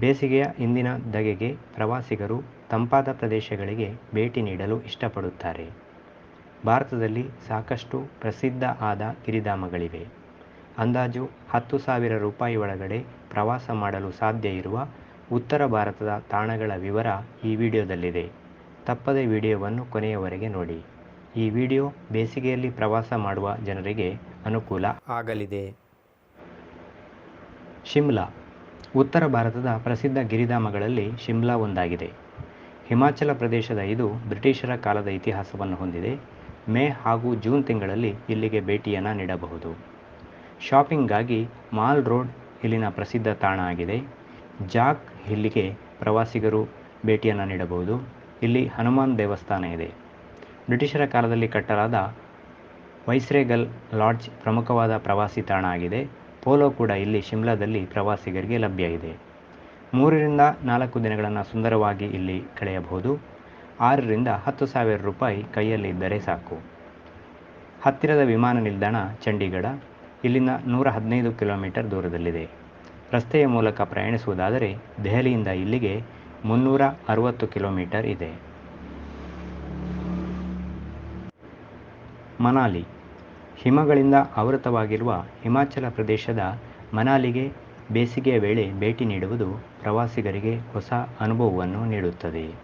ಬೇಸಿಗೆಯ ಇಂದಿನ ಧಗೆಗೆ ಪ್ರವಾಸಿಗರು ತಂಪಾದ ಪ್ರದೇಶಗಳಿಗೆ ಭೇಟಿ ನೀಡಲು ಇಷ್ಟಪಡುತ್ತಾರೆ. ಭಾರತದಲ್ಲಿ ಸಾಕಷ್ಟು ಪ್ರಸಿದ್ಧ ಆದ ಗಿರಿಧಾಮಗಳಿವೆ. ಅಂದಾಜು ಹತ್ತು ಸಾವಿರ ರೂಪಾಯಿ ಒಳಗಡೆ ಪ್ರವಾಸ ಮಾಡಲು ಸಾಧ್ಯ ಇರುವ ಉತ್ತರ ಭಾರತದ ತಾಣಗಳ ವಿವರ ಈ ವಿಡಿಯೋದಲ್ಲಿದೆ. ತಪ್ಪದೆ ವಿಡಿಯೋವನ್ನು ಕೊನೆಯವರೆಗೆ ನೋಡಿ. ಈ ವಿಡಿಯೋ ಬೇಸಿಗೆಯಲ್ಲಿ ಪ್ರವಾಸ ಮಾಡುವ ಜನರಿಗೆ ಅನುಕೂಲ ಆಗಲಿದೆ. ಶಿಮ್ಲಾ ಉತ್ತರ ಭಾರತದ ಪ್ರಸಿದ್ಧ ಗಿರಿಧಾಮಗಳಲ್ಲಿ ಶಿಮ್ಲಾ ಒಂದಾಗಿದೆ. ಹಿಮಾಚಲ ಪ್ರದೇಶದ ಇದು ಬ್ರಿಟಿಷರ ಕಾಲದ ಇತಿಹಾಸವನ್ನು ಹೊಂದಿದೆ. ಮೇ ಹಾಗೂ ಜೂನ್ ತಿಂಗಳಲ್ಲಿ ಇಲ್ಲಿಗೆ ಭೇಟಿಯನ್ನು ನೀಡಬಹುದು. ಶಾಪಿಂಗ್ಗಾಗಿ ಮಾಲ್ ರೋಡ್ ಇಲ್ಲಿನ ಪ್ರಸಿದ್ಧ ತಾಣ ಆಗಿದೆ. ಜಾಕ್ ಇಲ್ಲಿಗೆ ಪ್ರವಾಸಿಗರು ಭೇಟಿಯನ್ನು ನೀಡಬಹುದು. ಇಲ್ಲಿ ಹನುಮಾನ್ ದೇವಸ್ಥಾನ ಇದೆ. ಬ್ರಿಟಿಷರ ಕಾಲದಲ್ಲಿ ಕಟ್ಟಲಾದ ವೈಸ್ರೇಗಲ್ ಲಾಡ್ಜ್ ಪ್ರಮುಖವಾದ ಪ್ರವಾಸಿ ತಾಣ ಆಗಿದೆ. ಪೋಲೋ ಕೂಡ ಇಲ್ಲಿ ಶಿಮ್ಲಾದಲ್ಲಿ ಪ್ರವಾಸಿಗರಿಗೆ ಲಭ್ಯ ಇದೆ. ಮೂರರಿಂದ ನಾಲ್ಕು ದಿನಗಳನ್ನು ಸುಂದರವಾಗಿ ಇಲ್ಲಿ ಕಳೆಯಬಹುದು. ಆರರಿಂದ ಹತ್ತು ಸಾವಿರ ರೂಪಾಯಿ ಕೈಯಲ್ಲಿ ಇದ್ದರೆ ಸಾಕು. ಹತ್ತಿರದ ವಿಮಾನ ನಿಲ್ದಾಣ ಚಂಡೀಗಢ, ಇಲ್ಲಿನ ನೂರ ಹದಿನೈದು ಕಿಲೋಮೀಟರ್ ದೂರದಲ್ಲಿದೆ. ರಸ್ತೆಯ ಮೂಲಕ ಪ್ರಯಾಣಿಸುವುದಾದರೆ ದೆಹಲಿಯಿಂದ ಇಲ್ಲಿಗೆ ಮುನ್ನೂರ ಅರವತ್ತು ಕಿಲೋಮೀಟರ್ ಇದೆ. ಮನಾಲಿ ಹಿಮಗಳಿಂದ ಆವೃತವಾಗಿರುವ ಹಿಮಾಚಲ ಪ್ರದೇಶದ ಮನಾಲಿಗೆ ಬೇಸಿಗೆಯ ವೇಳೆ ಭೇಟಿ ನೀಡುವುದು ಪ್ರವಾಸಿಗರಿಗೆ ಹೊಸ ಅನುಭವವನ್ನು ನೀಡುತ್ತದೆ.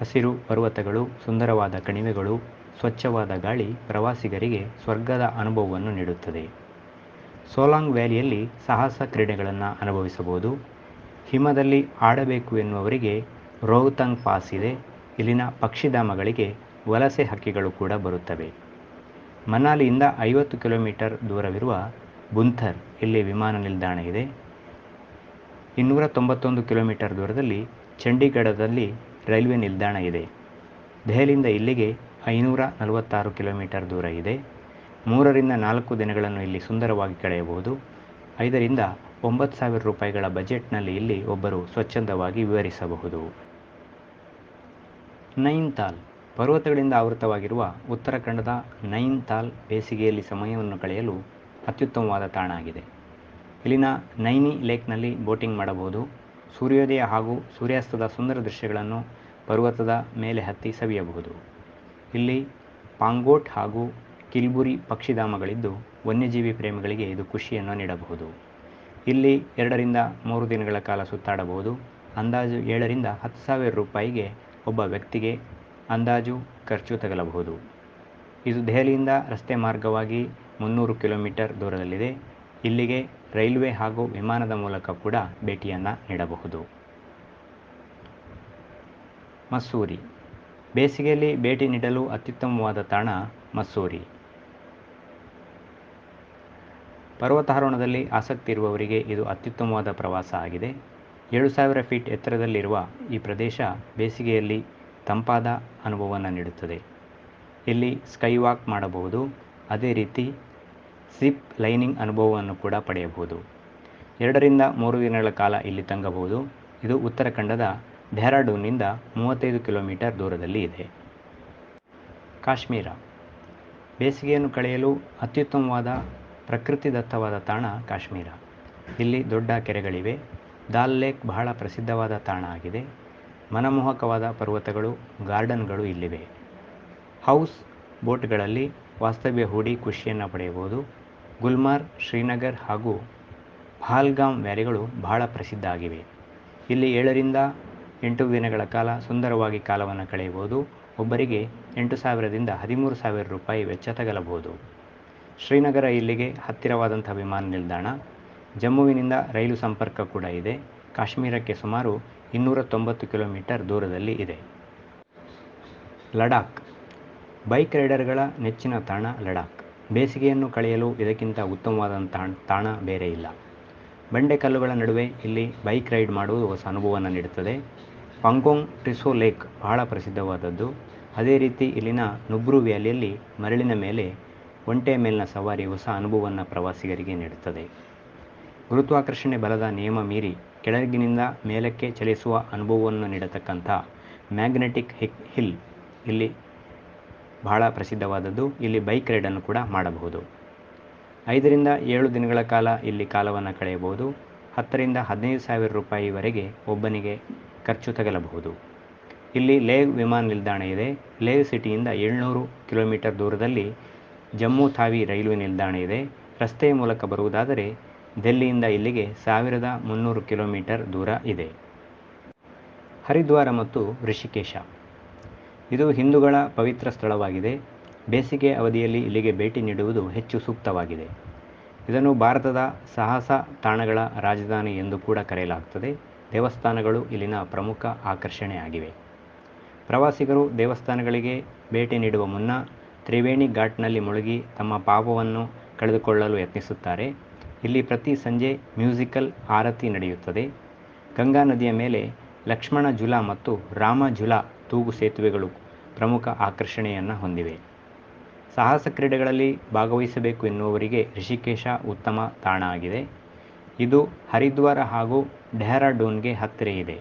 ಹಸಿರು ಪರ್ವತಗಳು, ಸುಂದರವಾದ ಕಣಿವೆಗಳು, ಸ್ವಚ್ಛವಾದ ಗಾಳಿ ಪ್ರವಾಸಿಗರಿಗೆ ಸ್ವರ್ಗದ ಅನುಭವವನ್ನು ನೀಡುತ್ತದೆ. ಸೋಲಾಂಗ್ ವ್ಯಾಲಿಯಲ್ಲಿ ಸಾಹಸ ಕ್ರೀಡೆಗಳನ್ನು ಅನುಭವಿಸಬಹುದು. ಹಿಮದಲ್ಲಿ ಆಡಬೇಕು ಎನ್ನುವವರಿಗೆ ರೋಹ್ತಂಗ್ ಪಾಸ್ ಇದೆ. ಇಲ್ಲಿನ ಪಕ್ಷಿಧಾಮಗಳಿಗೆ ವಲಸೆ ಹಕ್ಕಿಗಳು ಕೂಡ ಬರುತ್ತವೆ. ಮನಾಲಿಯಿಂದ ಐವತ್ತು ಕಿಲೋಮೀಟರ್ ದೂರವಿರುವ ಬುಂಥರ್ ಇಲ್ಲಿ ವಿಮಾನ ನಿಲ್ದಾಣ ಇದೆ. ಇನ್ನೂರ ತೊಂಬತ್ತೊಂದು ಕಿಲೋಮೀಟರ್ ದೂರದಲ್ಲಿ ಚಂಡೀಗಢದಲ್ಲಿ ರೈಲ್ವೆ ನಿಲ್ದಾಣ ಇದೆ. ದೆಹಲಿಯಿಂದ ಇಲ್ಲಿಗೆ ಐನೂರ ನಲವತ್ತಾರು ಕಿಲೋಮೀಟರ್ ದೂರ ಇದೆ. ಮೂರರಿಂದ ನಾಲ್ಕು ದಿನಗಳನ್ನು ಇಲ್ಲಿ ಸುಂದರವಾಗಿ ಕಳೆಯಬಹುದು. ಐದರಿಂದ ಒಂಬತ್ತು ಸಾವಿರ ರೂಪಾಯಿಗಳ ಬಜೆಟ್ನಲ್ಲಿ ಇಲ್ಲಿ ಒಬ್ಬರು ಸ್ವಚ್ಛಂದವಾಗಿ ವಿವರಿಸಬಹುದು. ನೈನ್ತಾಲ್ ಪರ್ವತಗಳಿಂದ ಆವೃತವಾಗಿರುವ ಉತ್ತರಾಖಂಡದ ನೈನ್ತಾಲ್ ಬೇಸಿಗೆಯಲ್ಲಿ ಸಮಯವನ್ನು ಕಳೆಯಲು ಅತ್ಯುತ್ತಮವಾದ ತಾಣ ಆಗಿದೆ. ಇಲ್ಲಿನ ನೈನಿ ಲೇಕ್ನಲ್ಲಿ ಬೋಟಿಂಗ್ ಮಾಡಬಹುದು. ಸೂರ್ಯೋದಯ ಹಾಗೂ ಸೂರ್ಯಾಸ್ತದ ಸುಂದರ ದೃಶ್ಯಗಳನ್ನು ಪರ್ವತದ ಮೇಲೆ ಹತ್ತಿ ಸವಿಯಬಹುದು. ಇಲ್ಲಿ ಪಾಂಗೋಟ್ ಹಾಗೂ ಕಿಲ್ಬುರಿ ಪಕ್ಷಿಧಾಮಗಳಿದ್ದು ವನ್ಯಜೀವಿ ಪ್ರೇಮಿಗಳಿಗೆ ಇದು ಖುಷಿಯನ್ನು ನೀಡಬಹುದು. ಇಲ್ಲಿ ಎರಡರಿಂದ ಮೂರು ದಿನಗಳ ಕಾಲ ಸುತ್ತಾಡಬಹುದು. ಅಂದಾಜು ಏಳರಿಂದ ಹತ್ತು ಸಾವಿರ ರೂಪಾಯಿಗೆ ಒಬ್ಬ ವ್ಯಕ್ತಿಗೆ ಅಂದಾಜು ಖರ್ಚು ತಗಲಬಹುದು. ಇದು ದೆಹಲಿಯಿಂದ ರಸ್ತೆ ಮಾರ್ಗವಾಗಿ ಮುನ್ನೂರು ಕಿಲೋಮೀಟರ್ ದೂರದಲ್ಲಿದೆ. ಇಲ್ಲಿಗೆ ರೈಲ್ವೆ ಹಾಗೂ ವಿಮಾನದ ಮೂಲಕ ಕೂಡ ಭೇಟಿಯನ್ನು ನೀಡಬಹುದು. ಮಸ್ಸೂರಿ ಬೇಸಿಗೆಯಲ್ಲಿ ಭೇಟಿ ನೀಡಲು ಅತ್ಯುತ್ತಮವಾದ ತಾಣ ಮಸ್ಸೂರಿ ಪರ್ವತಾರೋಹಣದಲ್ಲಿ ಆಸಕ್ತಿ ಇರುವವರಿಗೆ ಇದು ಅತ್ಯುತ್ತಮವಾದ ಪ್ರವಾಸ ಆಗಿದೆ. ಏಳು ಸಾವಿರ ಫೀಟ್ ಎತ್ತರದಲ್ಲಿರುವ ಈ ಪ್ರದೇಶ ಬೇಸಿಗೆಯಲ್ಲಿ ತಂಪಾದ ಅನುಭವವನ್ನು ನೀಡುತ್ತದೆ. ಇಲ್ಲಿ ಸ್ಕೈ ವಾಕ್ ಮಾಡಬಹುದು. ಅದೇ ರೀತಿ ಸಿಪ್ ಲೈನಿಂಗ್ ಅನುಭವವನ್ನು ಕೂಡ ಪಡೆಯಬಹುದು. ಎರಡರಿಂದ ಮೂರು ದಿನಗಳ ಕಾಲ ಇಲ್ಲಿ ತಂಗಬಹುದು. ಇದು ಉತ್ತರಾಖಂಡದ ಡೆಹ್ರಾಡೂನ್ನಿಂದ ಮೂವತ್ತೈದು ಕಿಲೋಮೀಟರ್ ದೂರದಲ್ಲಿ ಇದೆ. ಕಾಶ್ಮೀರ. ಬೇಸಿಗೆಯನ್ನು ಕಳೆಯಲು ಅತ್ಯುತ್ತಮವಾದ ಪ್ರಕೃತಿದತ್ತವಾದ ತಾಣ ಕಾಶ್ಮೀರ. ಇಲ್ಲಿ ದೊಡ್ಡ ಕೆರೆಗಳಿವೆ. ದಾಲ್ ಲೇಕ್ ಬಹಳ ಪ್ರಸಿದ್ಧವಾದ ತಾಣ ಆಗಿದೆ. ಮನಮೋಹಕವಾದ ಪರ್ವತಗಳು, ಗಾರ್ಡನ್ಗಳು ಇಲ್ಲಿವೆ. ಹೌಸ್ ಬೋಟ್ಗಳಲ್ಲಿ ವಾಸ್ತವ್ಯ ಹೂಡಿ ಖುಷಿಯನ್ನು ಪಡೆಯಬಹುದು. ಗುಲ್ಮಾರ್, ಶ್ರೀನಗರ್ ಹಾಗೂ ಪಹಲ್ಗಾಮ್ ವ್ಯಾಲಿಗಳು ಬಹಳ ಪ್ರಸಿದ್ಧ ಆಗಿವೆ. ಇಲ್ಲಿ ಏಳರಿಂದ ಎಂಟು ದಿನಗಳ ಕಾಲ ಸುಂದರವಾಗಿ ಕಾಲವನ್ನು ಕಳೆಯಬಹುದು. ಒಬ್ಬರಿಗೆ ಎಂಟು ಸಾವಿರದಿಂದ ಹದಿಮೂರು ಸಾವಿರ ರೂಪಾಯಿ ವೆಚ್ಚ ತಗಲಬಹುದು. ಶ್ರೀನಗರ ಇಲ್ಲಿಗೆ ಹತ್ತಿರವಾದಂಥ ವಿಮಾನ ನಿಲ್ದಾಣ. ಜಮ್ಮುವಿನಿಂದ ರೈಲು ಸಂಪರ್ಕ ಕೂಡ ಇದೆ. ಕಾಶ್ಮೀರಕ್ಕೆ ಸುಮಾರು ಇನ್ನೂರ ತೊಂಬತ್ತು ಕಿಲೋಮೀಟರ್ ದೂರದಲ್ಲಿ ಇದೆ. ಲಡಾಖ್. ಬೈಕ್ ರೈಡರ್ಗಳ ನೆಚ್ಚಿನ ತಾಣ ಲಡಾಖ್. ಬೇಸಿಗೆಯನ್ನು ಕಳೆಯಲು ಇದಕ್ಕಿಂತ ಉತ್ತಮವಾದಂಥ ತಾಣ ಬೇರೆ ಇಲ್ಲ. ಬಂಡೆಕಲ್ಲುಗಳ ನಡುವೆ ಇಲ್ಲಿ ಬೈಕ್ ರೈಡ್ ಮಾಡುವುದು ಹೊಸ ಅನುಭವವನ್ನು ನೀಡುತ್ತದೆ. ಪಂಗೋಂಗ್ ಟ್ರಿಸೋ ಲೇಕ್ ಬಹಳ ಪ್ರಸಿದ್ಧವಾದದ್ದು. ಅದೇ ರೀತಿ ಇಲ್ಲಿನ ನುಬ್ರು ವ್ಯಾಲಿಯಲ್ಲಿ ಮರಳಿನ ಮೇಲೆ ಒಂಟೆ ಮೇಲಿನ ಸವಾರಿ ಹೊಸ ಅನುಭವವನ್ನು ಪ್ರವಾಸಿಗರಿಗೆ ನೀಡುತ್ತದೆ. ಗುರುತ್ವಾಕರ್ಷಣೆ ಬಲದ ನಿಯಮ ಮೀರಿ ಕೆಳಗಿನಿಂದ ಮೇಲಕ್ಕೆ ಚಲಿಸುವ ಅನುಭವವನ್ನು ನೀಡತಕ್ಕಂಥ ಮ್ಯಾಗ್ನೆಟಿಕ್ ಹಿಕ್ ಹಿಲ್ ಇಲ್ಲಿ ಬಹಳ ಪ್ರಸಿದ್ಧವಾದದ್ದು. ಇಲ್ಲಿ ಬೈಕ್ ರೈಡನ್ನು ಕೂಡ ಮಾಡಬಹುದು. ಐದರಿಂದ ಏಳು ದಿನಗಳ ಕಾಲ ಇಲ್ಲಿ ಕಾಲವನ್ನು ಕಳೆಯಬಹುದು. ಹತ್ತರಿಂದ ಹದಿನೈದು ಸಾವಿರ ರೂಪಾಯಿವರೆಗೆ ಒಬ್ಬನಿಗೆ ಖರ್ಚು ತಗಲಬಹುದು. ಇಲ್ಲಿ ಲೇಹ್ ವಿಮಾನ ನಿಲ್ದಾಣ ಇದೆ. ಲೇಹ್ ಸಿಟಿಯಿಂದ ಏಳ್ನೂರು ಕಿಲೋಮೀಟರ್ ದೂರದಲ್ಲಿ ಜಮ್ಮು ತಾವಿ ರೈಲ್ವೆ ನಿಲ್ದಾಣ ಇದೆ. ರಸ್ತೆಯ ಮೂಲಕ ಬರುವುದಾದರೆ ದೆಲ್ಲಿಯಿಂದ ಇಲ್ಲಿಗೆ ಸಾವಿರದ ಮುನ್ನೂರು ಕಿಲೋಮೀಟರ್ ದೂರ ಇದೆ. ಹರಿದ್ವಾರ ಮತ್ತು ಋಷಿಕೇಶ ಇದು ಹಿಂದೂಗಳ ಪವಿತ್ರ ಸ್ಥಳವಾಗಿದೆ. ಬೇಸಿಗೆ ಅವಧಿಯಲ್ಲಿ ಇಲ್ಲಿಗೆ ಭೇಟಿ ನೀಡುವುದು ಹೆಚ್ಚು ಸೂಕ್ತವಾಗಿದೆ. ಇದನ್ನು ಭಾರತದ ಸಾಹಸ ತಾಣಗಳ ರಾಜಧಾನಿ ಎಂದು ಕೂಡ ಕರೆಯಲಾಗುತ್ತದೆ ದೇವಸ್ಥಾನಗಳು ಇಲ್ಲಿನ ಪ್ರಮುಖ ಆಕರ್ಷಣೆಯಾಗಿವೆ. ಪ್ರವಾಸಿಗರು ದೇವಸ್ಥಾನಗಳಿಗೆ ಭೇಟಿ ನೀಡುವ ಮುನ್ನ ತ್ರಿವೇಣಿ ಘಾಟ್ನಲ್ಲಿ ಮುಳುಗಿ ತಮ್ಮ ಪಾಪವನ್ನು ಕಳೆದುಕೊಳ್ಳಲು ಯತ್ನಿಸುತ್ತಾರೆ. ಇಲ್ಲಿ ಪ್ರತಿ ಸಂಜೆ ಮ್ಯೂಸಿಕಲ್ ಆರತಿ ನಡೆಯುತ್ತದೆ. ಗಂಗಾ ನದಿಯ ಮೇಲೆ ಲಕ್ಷ್ಮಣ ಜುಲಾ ಮತ್ತು ರಾಮ ಜುಲಾ ತೂಗು ಸೇತುವೆಗಳು ಪ್ರಮುಖ ಆಕರ್ಷಣೆಯನ್ನು ಹೊಂದಿವೆ. ಸಾಹಸ ಕ್ರೀಡೆಗಳಲ್ಲಿ ಭಾಗವಹಿಸಬೇಕು ಎನ್ನುವವರಿಗೆ ಋಷಿಕೇಶ ಉತ್ತಮ ತಾಣ ಆಗಿದೆ. ಇದು ಹರಿದ್ವಾರ ಹಾಗೂ ಡೆಹ್ರಾಡೂನ್ಗೆ ಹತ್ತಿರ ಇದೆ.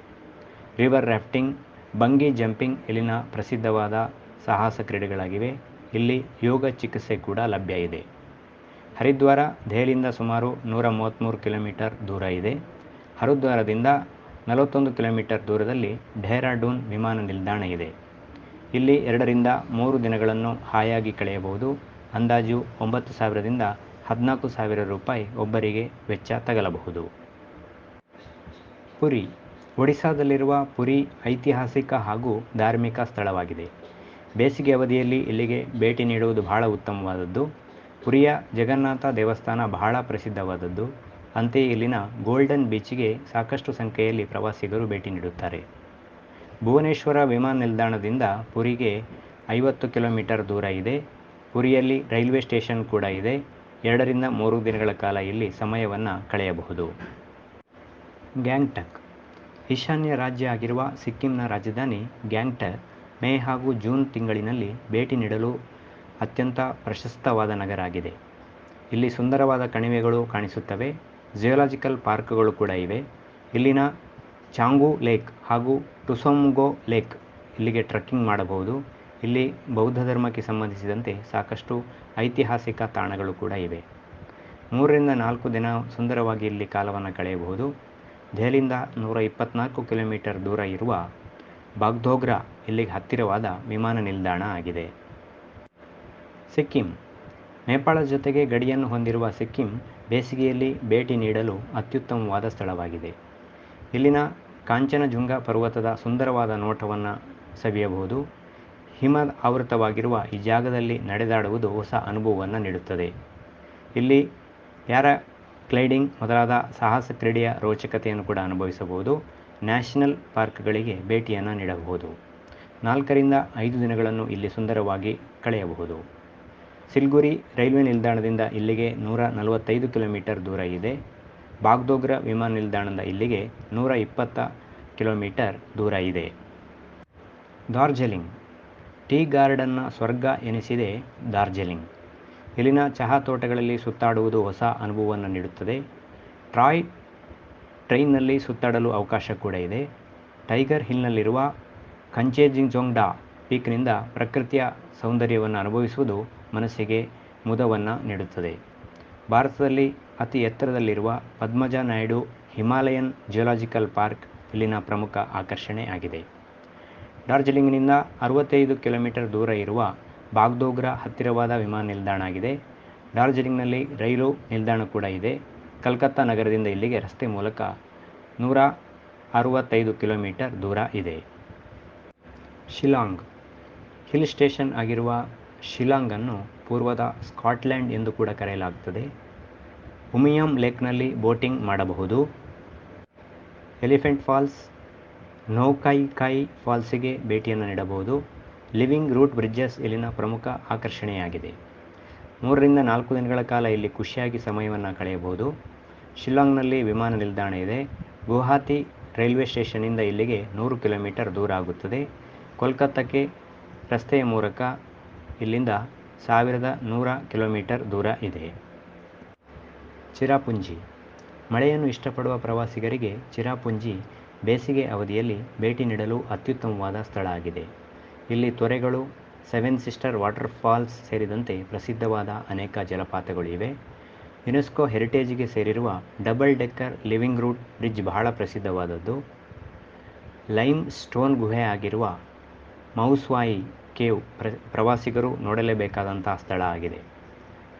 ರಿವರ್ ರಾಫ್ಟಿಂಗ್, ಬಂಗಿ ಜಂಪಿಂಗ್ ಇಲ್ಲಿನ ಪ್ರಸಿದ್ಧವಾದ ಸಾಹಸ ಕ್ರೀಡೆಗಳಾಗಿವೆ. ಇಲ್ಲಿ ಯೋಗ ಚಿಕಿತ್ಸೆ ಕೂಡ ಲಭ್ಯ ಇದೆ. ಹರಿದ್ವಾರ ದೆಹಲಿಯಿಂದ ಸುಮಾರು ನೂರ ಮೂವತ್ತ್ಮೂರು ಕಿಲೋಮೀಟರ್ ದೂರ ಇದೆ. ಹರಿದ್ವಾರದಿಂದ ನಲವತ್ತೊಂದು ಕಿಲೋಮೀಟರ್ ದೂರದಲ್ಲಿ ಡೆಹ್ರಾಡೂನ್ ವಿಮಾನ ನಿಲ್ದಾಣ ಇದೆ. ಇಲ್ಲಿ ಎರಡರಿಂದ ಮೂರು ದಿನಗಳನ್ನು ಹಾಯಾಗಿ ಕಳೆಯಬಹುದು. ಅಂದಾಜು ಒಂಬತ್ತು ಸಾವಿರದಿಂದ ಹದಿನಾಲ್ಕು ಸಾವಿರ ರೂಪಾಯಿ ಒಬ್ಬರಿಗೆ ವೆಚ್ಚ ತಗಲಬಹುದು. ಪುರಿ ಒಡಿಶಾದಲ್ಲಿರುವ ಪುರಿ ಐತಿಹಾಸಿಕ ಹಾಗೂ ಧಾರ್ಮಿಕ ಸ್ಥಳವಾಗಿದೆ. ಬೇಸಿಗೆ ಅವಧಿಯಲ್ಲಿ ಇಲ್ಲಿಗೆ ಭೇಟಿ ನೀಡುವುದು ಬಹಳ ಉತ್ತಮವಾದದ್ದು. ಪುರಿಯ ಜಗನ್ನಾಥ ದೇವಸ್ಥಾನ ಬಹಳ ಪ್ರಸಿದ್ಧವಾದದ್ದು. ಅಂತೆಯೇ ಇಲ್ಲಿನ ಗೋಲ್ಡನ್ ಬೀಚ್ಗೆ ಸಾಕಷ್ಟು ಸಂಖ್ಯೆಯಲ್ಲಿ ಪ್ರವಾಸಿಗರು ಭೇಟಿ ನೀಡುತ್ತಾರೆ. ಭುವನೇಶ್ವರ ವಿಮಾನ ನಿಲ್ದಾಣದಿಂದ ಪುರಿಗೆ ಐವತ್ತು ಕಿಲೋಮೀಟರ್ ದೂರ ಇದೆ. ಪುರಿಯಲ್ಲಿ ರೈಲ್ವೆ ಸ್ಟೇಷನ್ ಕೂಡ ಇದೆ. ಎರಡರಿಂದ ಮೂರು ದಿನಗಳ ಕಾಲ ಇಲ್ಲಿ ಸಮಯವನ್ನು ಕಳೆಯಬಹುದು. ಗ್ಯಾಂಗ್ಟಕ್. ಈಶಾನ್ಯ ರಾಜ್ಯ ಆಗಿರುವ ಸಿಕ್ಕಿಂನ ರಾಜಧಾನಿ ಗ್ಯಾಂಗ್ಟಕ್ ಮೇ ಹಾಗೂ ಜೂನ್ ತಿಂಗಳಿನಲ್ಲಿ ಭೇಟಿ ನೀಡಲು ಅತ್ಯಂತ ಪ್ರಶಸ್ತವಾದ ನಗರ ಆಗಿದೆ ಇಲ್ಲಿ ಸುಂದರವಾದ ಕಣಿವೆಗಳು ಕಾಣಿಸುತ್ತವೆ, ಜಿಯೋಲಾಜಿಕಲ್ ಪಾರ್ಕ್ಗಳು ಕೂಡ ಇವೆ. ಇಲ್ಲಿನ ಚಾಂಗು ಲೇಕ್ ಹಾಗೂ ಟುಸೊಮ್ಗೋ ಲೇಕ್ ಇಲ್ಲಿಗೆ ಟ್ರಕ್ಕಿಂಗ್ ಮಾಡಬಹುದು. ಇಲ್ಲಿ ಬೌದ್ಧ ಧರ್ಮಕ್ಕೆ ಸಂಬಂಧಿಸಿದಂತೆ ಸಾಕಷ್ಟು ಐತಿಹಾಸಿಕ ತಾಣಗಳು ಕೂಡ ಇವೆ. ಮೂರರಿಂದ ನಾಲ್ಕು ದಿನ ಸುಂದರವಾಗಿ ಇಲ್ಲಿ ಕಾಲವನ್ನು ಕಳೆಯಬಹುದು. ದೆಹಲಿಯಿಂದ ನೂರ ಇಪ್ಪತ್ನಾಲ್ಕು ಕಿಲೋಮೀಟರ್ ದೂರ ಇರುವ ಬಾಗ್ದೋಗ್ರಾ ಇಲ್ಲಿಗೆ ಹತ್ತಿರವಾದ ವಿಮಾನ ನಿಲ್ದಾಣ ಆಗಿದೆ. ಸಿಕ್ಕಿಂ. ನೇಪಾಳದ ಜೊತೆಗೆ ಗಡಿಯನ್ನು ಹೊಂದಿರುವ ಸಿಕ್ಕಿಂ ಬೇಸಿಗೆಯಲ್ಲಿ ಭೇಟಿ ನೀಡಲು ಅತ್ಯುತ್ತಮವಾದ ಸ್ಥಳವಾಗಿದೆ. ಇಲ್ಲಿನ ಕಾಂಚನಜುಂಗ ಪರ್ವತದ ಸುಂದರವಾದ ನೋಟವನ್ನು ಸವಿಯಬಹುದು. ಹಿಮ ಆವೃತವಾಗಿರುವ ಈ ಜಾಗದಲ್ಲಿ ನಡೆದಾಡುವುದು ಹೊಸ ಅನುಭವವನ್ನು ನೀಡುತ್ತದೆ. ಇಲ್ಲಿ ಯಾರ ಕ್ಲೈಡಿಂಗ್ ಮೊದಲಾದ ಸಾಹಸ ಕ್ರೀಡೆಯ ರೋಚಕತೆಯನ್ನು ಕೂಡ ಅನುಭವಿಸಬಹುದು. ನ್ಯಾಷನಲ್ ಪಾರ್ಕ್ಗಳಿಗೆ ಭೇಟಿಯನ್ನು ನೀಡಬಹುದು. ನಾಲ್ಕರಿಂದ ಐದು ದಿನಗಳನ್ನು ಇಲ್ಲಿ ಸುಂದರವಾಗಿ ಕಳೆಯಬಹುದು. ಸಿಲ್ಗುರಿ ರೈಲ್ವೆ ನಿಲ್ದಾಣದಿಂದ ಇಲ್ಲಿಗೆ ನೂರ ನಲವತ್ತೈದು ಕಿಲೋಮೀಟರ್ ದೂರ ಇದೆ. ಬಾಗ್ದೋಗ್ರ ವಿಮಾನ ನಿಲ್ದಾಣದ ಇಲ್ಲಿಗೆ ನೂರ ಇಪ್ಪತ್ತ ಕಿಲೋಮೀಟರ್ ದೂರ ಇದೆ. ಡಾರ್ಜಿಲಿಂಗ್. ಟೀ ಗಾರ್ಡನ್ನ ಸ್ವರ್ಗ ಎನಿಸಿದೆ ಡಾರ್ಜಿಲಿಂಗ್. ಇಲ್ಲಿನ ಚಹಾ ತೋಟಗಳಲ್ಲಿ ಸುತ್ತಾಡುವುದು ಹೊಸ ಅನುಭವವನ್ನು ನೀಡುತ್ತದೆ. ಟ್ರಾಯ್ ಟ್ರೈನ್ನಲ್ಲಿ ಸುತ್ತಾಡಲು ಅವಕಾಶ ಕೂಡ ಇದೆ. ಟೈಗರ್ ಹಿಲ್ನಲ್ಲಿರುವ ಕಂಚೇಜಿಂಗ್ಜೊಂಗ್ಡಾ ಪೀಕ್ನಿಂದ ಪ್ರಕೃತಿಯ ಸೌಂದರ್ಯವನ್ನು ಅನುಭವಿಸುವುದು ಮನಸ್ಸಿಗೆ ಮುದವನ್ನು ನೀಡುತ್ತದೆ. ಭಾರತದಲ್ಲಿ ಅತಿ ಎತ್ತರದಲ್ಲಿರುವ Padmaja Naidu Himalayan geological park ಇಲ್ಲಿನ ಪ್ರಮುಖ ಆಕರ್ಷಣೆ ಆಗಿದೆ. ಡಾರ್ಜಿಲಿಂಗ್ನಿಂದ ಅರವತ್ತೈದು ಕಿಲೋಮೀಟರ್ ದೂರ ಇರುವ ಬಾಗ್ದೋಗ್ರಾ ಹತ್ತಿರವಾದ ವಿಮಾನ ನಿಲ್ದಾಣ ಆಗಿದೆ. ಡಾರ್ಜಿಲಿಂಗ್ನಲ್ಲಿ ರೈಲು ನಿಲ್ದಾಣ ಕೂಡ ಇದೆ. ಕಲ್ಕತ್ತಾ ನಗರದಿಂದ ಇಲ್ಲಿಗೆ ರಸ್ತೆ ಮೂಲಕ ನೂರ ಅರವತ್ತೈದು ಕಿಲೋಮೀಟರ್ ದೂರ ಇದೆ. ಶಿಲಾಂಗ್ ಹಿಲ್ ಸ್ಟೇಷನ್ ಆಗಿರುವ ಶಿಲಾಂಗನ್ನು ಪೂರ್ವದ ಸ್ಕಾಟ್ಲ್ಯಾಂಡ್ ಎಂದು ಕೂಡ ಕರೆಯಲಾಗುತ್ತದೆ. ಉಮಿಯಂ ಲೇಕ್ನಲ್ಲಿ ಬೋಟಿಂಗ್ ಮಾಡಬಹುದು. ಎಲಿಫೆಂಟ್ ಫಾಲ್ಸ್ ನೌಕೈಕಾಯಿ ಫಾಲ್ಸಿಗೆ ಭೇಟಿಯನ್ನು ನೀಡಬಹುದು. ಲಿವಿಂಗ್ ರೂಟ್ ಬ್ರಿಡ್ಜಸ್ ಇಲ್ಲಿನ ಪ್ರಮುಖ ಆಕರ್ಷಣೆಯಾಗಿದೆ. ಮೂರರಿಂದ ನಾಲ್ಕು ದಿನಗಳ ಕಾಲ ಇಲ್ಲಿ ಖುಷಿಯಾಗಿ ಸಮಯವನ್ನು ಕಳೆಯಬಹುದು. ಶಿಲ್ಲಾಂಗ್ನಲ್ಲಿ ವಿಮಾನ ನಿಲ್ದಾಣ ಇದೆ. ಗುವಾಹತಿ ರೈಲ್ವೆ ಸ್ಟೇಷನ್ನಿಂದ ಇಲ್ಲಿಗೆ ನೂರು ಕಿಲೋಮೀಟರ್ ದೂರ ಆಗುತ್ತದೆ. ಕೋಲ್ಕತ್ತಾಕ್ಕೆ ರಸ್ತೆಯ ಮೂಲಕ ಇಲ್ಲಿಂದ ಸಾವಿರದ ನೂರ ಕಿಲೋಮೀಟರ್ ದೂರ ಇದೆ. ಚಿರಾಪುಂಜಿ. ಮಳೆಯನ್ನು ಇಷ್ಟಪಡುವ ಪ್ರವಾಸಿಗರಿಗೆ ಚಿರಾಪುಂಜಿ ಬೇಸಿಗೆ ಅವಧಿಯಲ್ಲಿ ಭೇಟಿ ನೀಡಲು ಅತ್ಯುತ್ತಮವಾದ ಸ್ಥಳ ಆಗಿದೆ. ಇಲ್ಲಿ ತೊರೆಗಳು, ಸೆವೆನ್ ಸಿಸ್ಟರ್ ವಾಟರ್ ಫಾಲ್ಸ್ ಸೇರಿದಂತೆ ಪ್ರಸಿದ್ಧವಾದ ಅನೇಕ ಜಲಪಾತಗಳು ಇವೆ. ಯುನೆಸ್ಕೋ ಹೆರಿಟೇಜ್ಗೆ ಸೇರಿರುವ double decker living root bridge ಬಹಳ ಪ್ರಸಿದ್ಧವಾದದ್ದು. ಲೈಮ್ ಸ್ಟೋನ್ ಗುಹೆ ಆಗಿರುವ ಮೌಸ್ವಾಯಿ ಕೇವ್ ಪ್ರ, ಪ್ರವಾಸಿಗರು ನೋಡಲೇಬೇಕಾದಂತಹ ಸ್ಥಳ ಆಗಿದೆ.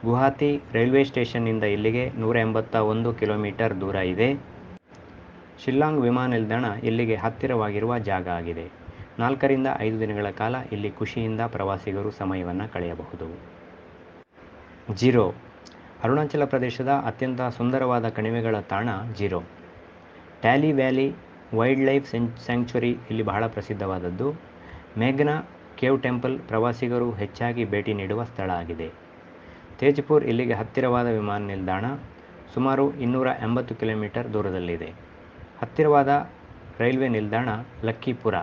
ಗುವಾಹತಿ ರೈಲ್ವೆ ಸ್ಟೇಷನ್ನಿಂದ ಇಲ್ಲಿಗೆ ನೂರ ಎಂಬತ್ತ ಒಂದು ಕಿಲೋಮೀಟರ್ ದೂರ ಇದೆ. ಶಿಲ್ಲಾಂಗ್ ವಿಮಾನ ನಿಲ್ದಾಣ ಇಲ್ಲಿಗೆ ಹತ್ತಿರವಾಗಿರುವ ಜಾಗ ಆಗಿದೆ. ನಾಲ್ಕರಿಂದ ಐದು ದಿನಗಳ ಕಾಲ ಇಲ್ಲಿ ಖುಷಿಯಿಂದ ಪ್ರವಾಸಿಗರು ಸಮಯವನ್ನು ಕಳೆಯಬಹುದು. ಜಿರೋ. ಅರುಣಾಚಲ ಪ್ರದೇಶದ ಅತ್ಯಂತ ಸುಂದರವಾದ ಕಣಿವೆಗಳ ತಾಣ ಜಿರೋ. ಟ್ಯಾಲಿ ವ್ಯಾಲಿ ವೈಲ್ಡ್ ಲೈಫ್ ಸ್ಯಾಂಕ್ಚುರಿ ಇಲ್ಲಿ ಬಹಳ ಪ್ರಸಿದ್ಧವಾದದ್ದು. ಮೇಘ್ನಾ ಕೇವ್ ಟೆಂಪಲ್ ಪ್ರವಾಸಿಗರು ಹೆಚ್ಚಾಗಿ ಭೇಟಿ ನೀಡುವ ಸ್ಥಳ ಆಗಿದೆ. ತೇಜ್ಪುರ್ ಇಲ್ಲಿಗೆ ಹತ್ತಿರವಾದ ವಿಮಾನ ನಿಲ್ದಾಣ ಸುಮಾರು ಇನ್ನೂರ ಎಂಬತ್ತು ಕಿಲೋಮೀಟರ್ ದೂರದಲ್ಲಿದೆ. ಹತ್ತಿರವಾದ ರೈಲ್ವೆ ನಿಲ್ದಾಣ ಲಕ್ಕಿಪುರ.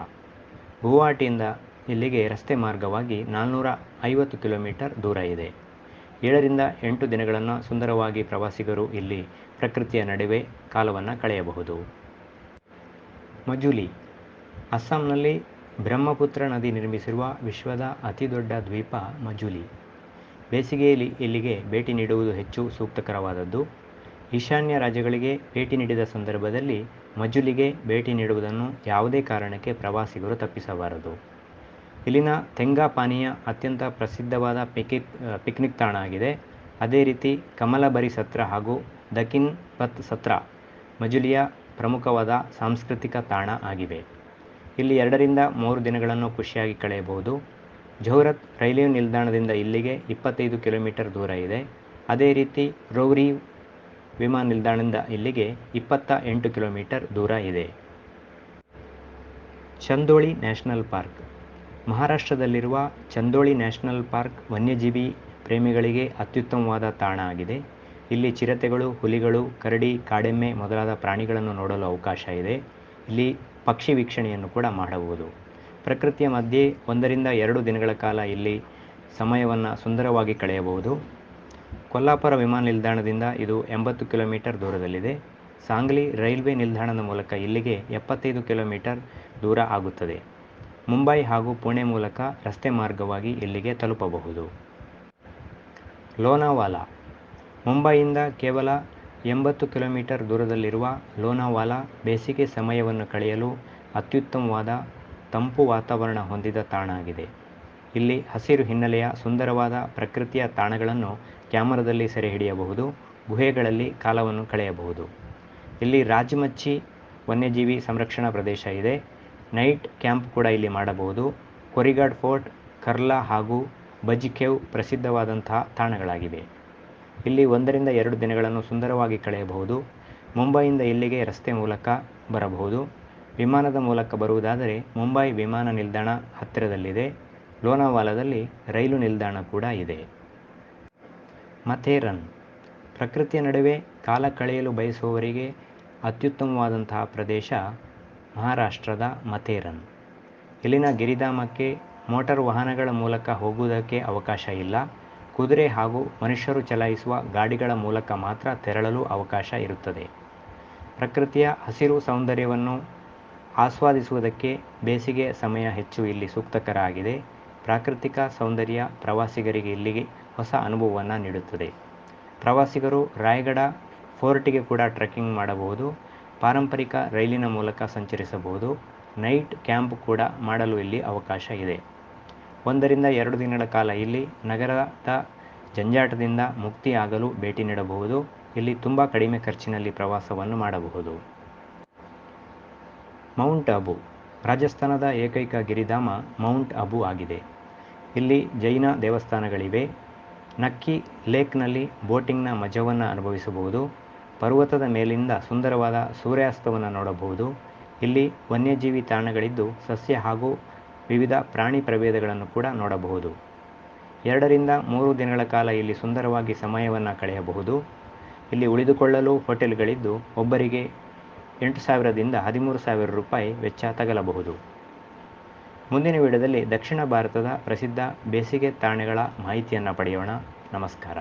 ಗುವಾಹಟಿಯಿಂದ ಇಲ್ಲಿಗೆ ರಸ್ತೆ ಮಾರ್ಗವಾಗಿ ನಾಲ್ನೂರ ಐವತ್ತು ಕಿಲೋಮೀಟರ್ ದೂರ ಇದೆ. ಏಳರಿಂದ ಎಂಟು ದಿನಗಳನ್ನು ಸುಂದರವಾಗಿ ಪ್ರವಾಸಿಗರು ಇಲ್ಲಿ ಪ್ರಕೃತಿಯ ನಡುವೆ ಕಾಲವನ್ನು ಕಳೆಯಬಹುದು. ಮಜುಲಿ. ಅಸ್ಸಾಂನಲ್ಲಿ ಬ್ರಹ್ಮಪುತ್ರ ನದಿ ನಿರ್ಮಿಸಿರುವ ವಿಶ್ವದ ಅತಿದೊಡ್ಡ ದ್ವೀಪ ಮಜುಲಿ. ಬೇಸಿಗೆಯಲ್ಲಿ ಇಲ್ಲಿಗೆ ಭೇಟಿ ನೀಡುವುದು ಹೆಚ್ಚು ಸೂಕ್ತಕರವಾದದ್ದು. ಈಶಾನ್ಯ ರಾಜ್ಯಗಳಿಗೆ ಭೇಟಿ ನೀಡಿದ ಸಂದರ್ಭದಲ್ಲಿ ಮಜುಲಿಗೆ ಭೇಟಿ ನೀಡುವುದನ್ನು ಯಾವುದೇ ಕಾರಣಕ್ಕೆ ಪ್ರವಾಸಿಗರು ತಪ್ಪಿಸಬಾರದು. ಇಲ್ಲಿನ ತೆಂಗಾ ಪಾನೀಯ ಅತ್ಯಂತ ಪ್ರಸಿದ್ಧವಾದ ಪಿಕಿಕ್ ಪಿಕ್ನಿಕ್ ತಾಣ ಆಗಿದೆ. ಅದೇ ರೀತಿ ಕಮಲಬರಿ ಸತ್ರ ಹಾಗೂ ದಕಿನ್ ಪತ್ ಸತ್ರ ಮಜುಲಿಯ ಪ್ರಮುಖವಾದ ಸಾಂಸ್ಕೃತಿಕ ತಾಣ ಆಗಿವೆ. ಇಲ್ಲಿ ಎರಡರಿಂದ ಮೂರು ದಿನಗಳನ್ನು ಖುಷಿಯಾಗಿ ಕಳೆಯಬಹುದು. ಜೋಹರತ್ ರೈಲ್ವೆ ನಿಲ್ದಾಣದಿಂದ ಇಲ್ಲಿಗೆ ಇಪ್ಪತ್ತೈದು ಕಿಲೋಮೀಟರ್ ದೂರ ಇದೆ. ಅದೇ ರೀತಿ ರೋವ್ರಿ ವಿಮಾನ ನಿಲ್ದಾಣದಿಂದ ಇಲ್ಲಿಗೆ ಇಪ್ಪತ್ತ ಎಂಟು ಕಿಲೋಮೀಟರ್ ದೂರ ಇದೆ. Chandoli national park. ಮಹಾರಾಷ್ಟ್ರದಲ್ಲಿರುವ Chandoli national park ವನ್ಯಜೀವಿ ಪ್ರೇಮಿಗಳಿಗೆ ಅತ್ಯುತ್ತಮವಾದ ತಾಣ ಆಗಿದೆ. ಇಲ್ಲಿ ಚಿರತೆಗಳು, ಹುಲಿಗಳು, ಕರಡಿ, ಕಾಡೆಮ್ಮೆ ಮೊದಲಾದ ಪ್ರಾಣಿಗಳನ್ನು ನೋಡಲು ಅವಕಾಶ ಇದೆ. ಇಲ್ಲಿ ಪಕ್ಷಿ ವೀಕ್ಷಣೆಯನ್ನು ಕೂಡ ಮಾಡಬಹುದು. ಪ್ರಕೃತಿಯ ಮಧ್ಯೆ ಒಂದರಿಂದ ಎರಡು ದಿನಗಳ ಕಾಲ ಇಲ್ಲಿ ಸಮಯವನ್ನು ಸುಂದರವಾಗಿ ಕಳೆಯಬಹುದು. ಕೊಲ್ಲಾಪುರ ವಿಮಾನ ನಿಲ್ದಾಣದಿಂದ ಇದು ಎಂಬತ್ತು ಕಿಲೋಮೀಟರ್ ದೂರದಲ್ಲಿದೆ. ಸಾಂಗ್ಲಿ ರೈಲ್ವೆ ನಿಲ್ದಾಣದ ಮೂಲಕ ಇಲ್ಲಿಗೆ ಎಪ್ಪತ್ತೈದು ಕಿಲೋಮೀಟರ್ ದೂರ ಆಗುತ್ತದೆ. ಮುಂಬೈ ಹಾಗೂ ಪುಣೆ ಮೂಲಕ ರಸ್ತೆ ಮಾರ್ಗವಾಗಿ ಇಲ್ಲಿಗೆ ತಲುಪಬಹುದು. ಲೋನಾವಾಲಾ, ಮುಂಬೈಯಿಂದ ಕೇವಲ ಎಂಬತ್ತು ಕಿಲೋಮೀಟರ್ ದೂರದಲ್ಲಿರುವ ಲೋನಾವಾಲಾ ಬೇಸಿಗೆ ಸಮಯವನ್ನು ಕಳೆಯಲು ಅತ್ಯುತ್ತಮವಾದ ತಂಪು ವಾತಾವರಣ ಹೊಂದಿದ ತಾಣ ಆಗಿದೆ ಇಲ್ಲಿ ಹಸಿರು ಹಿನ್ನೆಲೆಯ ಸುಂದರವಾದ ಪ್ರಕೃತಿಯ ತಾಣಗಳನ್ನು ಕ್ಯಾಮರಾದಲ್ಲಿ ಸೆರೆಹಿಡಿಯಬಹುದು, ಗುಹೆಗಳಲ್ಲಿ ಕಾಲವನ್ನು ಕಳೆಯಬಹುದು. ಇಲ್ಲಿ ರಾಜಮಚ್ಚಿ ವನ್ಯಜೀವಿ ಸಂರಕ್ಷಣಾ ಪ್ರದೇಶ ಇದೆ. ನೈಟ್ ಕ್ಯಾಂಪ್ ಕೂಡ ಇಲ್ಲಿ ಮಾಡಬಹುದು. ಕೊರಿಗಾಡ್ ಫೋರ್ಟ್, ಕರ್ಲಾ ಹಾಗೂ ಬಜಿಕೆವ್ ಪ್ರಸಿದ್ಧವಾದಂತಹ ತಾಣಗಳಾಗಿವೆ. ಇಲ್ಲಿ ಒಂದರಿಂದ ಎರಡು ದಿನಗಳನ್ನು ಸುಂದರವಾಗಿ ಕಳೆಯಬಹುದು. ಮುಂಬೈಯಿಂದ ಇಲ್ಲಿಗೆ ರಸ್ತೆ ಮೂಲಕ ಬರಬಹುದು. ವಿಮಾನದ ಮೂಲಕ ಬರುವುದಾದರೆ ಮುಂಬೈ ವಿಮಾನ ನಿಲ್ದಾಣ ಹತ್ತಿರದಲ್ಲಿದೆ. ಲೋನಾವಾಲಾದಲ್ಲಿ ರೈಲು ನಿಲ್ದಾಣ ಕೂಡ ಇದೆ. ಮಥೇರನ್. ಪ್ರಕೃತಿಯ ನಡುವೆ ಕಾಲ ಕಳೆಯಲು ಬಯಸುವವರಿಗೆ ಅತ್ಯುತ್ತಮವಾದಂತಹ ಪ್ರದೇಶ ಮಹಾರಾಷ್ಟ್ರದ ಮಥೇರನ್. ಇಲ್ಲಿನ ಗಿರಿಧಾಮಕ್ಕೆ ಮೋಟಾರ್ ವಾಹನಗಳ ಮೂಲಕ ಹೋಗುವುದಕ್ಕೆ ಅವಕಾಶ ಇಲ್ಲ. ಕುದುರೆ ಹಾಗೂ ಮನುಷ್ಯರು ಚಲಾಯಿಸುವ ಗಾಡಿಗಳ ಮೂಲಕ ಮಾತ್ರ ತೆರಳಲು ಅವಕಾಶ ಇರುತ್ತದೆ. ಪ್ರಕೃತಿಯ ಹಸಿರು ಸೌಂದರ್ಯವನ್ನು ಆಸ್ವಾದಿಸುವುದಕ್ಕೆ ಬೇಸಿಗೆ ಸಮಯ ಹೆಚ್ಚು ಇಲ್ಲಿ ಸೂಕ್ತಕರ ಆಗಿದೆ ಪ್ರಾಕೃತಿಕ ಸೌಂದರ್ಯ ಪ್ರವಾಸಿಗರಿಗೆ ಇಲ್ಲಿಗೆ ಹೊಸ ಅನುಭವವನ್ನು ನೀಡುತ್ತದೆ. ಪ್ರವಾಸಿಗರು ರಾಯಗಡ ಫೋರ್ಟಿಗೆ ಕೂಡ ಟ್ರೆಕ್ಕಿಂಗ್ ಮಾಡಬಹುದು, ಪಾರಂಪರಿಕ ರೈಲಿನ ಮೂಲಕ ಸಂಚರಿಸಬಹುದು, ನೈಟ್ ಕ್ಯಾಂಪ್ ಕೂಡ ಮಾಡಲು ಇಲ್ಲಿ ಅವಕಾಶ ಇದೆ. ಒಂದರಿಂದ ಎರಡು ದಿನಗಳ ಕಾಲ ಇಲ್ಲಿ ನಗರದ ಜಂಜಾಟದಿಂದ ಮುಕ್ತಿಯಾಗಲು ಭೇಟಿ ನೀಡಬಹುದು. ಇಲ್ಲಿ ತುಂಬ ಕಡಿಮೆ ಖರ್ಚಿನಲ್ಲಿ ಪ್ರವಾಸವನ್ನು ಮಾಡಬಹುದು. ಮೌಂಟ್ ಅಬು, ರಾಜಸ್ಥಾನದ ಏಕೈಕ ಗಿರಿಧಾಮ ಮೌಂಟ್ ಅಬು ಆಗಿದೆ. ಇಲ್ಲಿ ಜೈನ ದೇವಸ್ಥಾನಗಳಿವೆ. ನಕ್ಕಿ ಲೇಕ್ನಲ್ಲಿ ಬೋಟಿಂಗ್ನ ಮಜವನ್ನು ಅನುಭವಿಸಬಹುದು. ಪರ್ವತದ ಮೇಲಿಂದ ಸುಂದರವಾದ ಸೂರ್ಯಾಸ್ತವನ್ನು ನೋಡಬಹುದು. ಇಲ್ಲಿ ವನ್ಯಜೀವಿ ತಾಣಗಳಿದ್ದು ಸಸ್ಯ ಹಾಗೂ ವಿವಿಧ ಪ್ರಾಣಿ ಪ್ರಭೇದಗಳನ್ನು ಕೂಡ ನೋಡಬಹುದು. ಎರಡರಿಂದ ಮೂರು ದಿನಗಳ ಕಾಲ ಇಲ್ಲಿ ಸುಂದರವಾಗಿ ಸಮಯವನ್ನು ಕಳೆಯಬಹುದು. ಇಲ್ಲಿ ಉಳಿದುಕೊಳ್ಳಲು ಹೋಟೆಲ್ಗಳಿದ್ದು, ಒಬ್ಬರಿಗೆ ಎಂಟು ಸಾವಿರದಿಂದ ಹದಿಮೂರು ಸಾವಿರ ರೂಪಾಯಿ ವೆಚ್ಚ ತಗಲಬಹುದು. ಮುಂದಿನ ವಿಡಿಯೋದಲ್ಲಿ ದಕ್ಷಿಣ ಭಾರತದ ಪ್ರಸಿದ್ಧ ಬೇಸಿಗೆ ತಾಣಗಳ ಮಾಹಿತಿಯನ್ನು ಪಡೆಯೋಣ. ನಮಸ್ಕಾರ.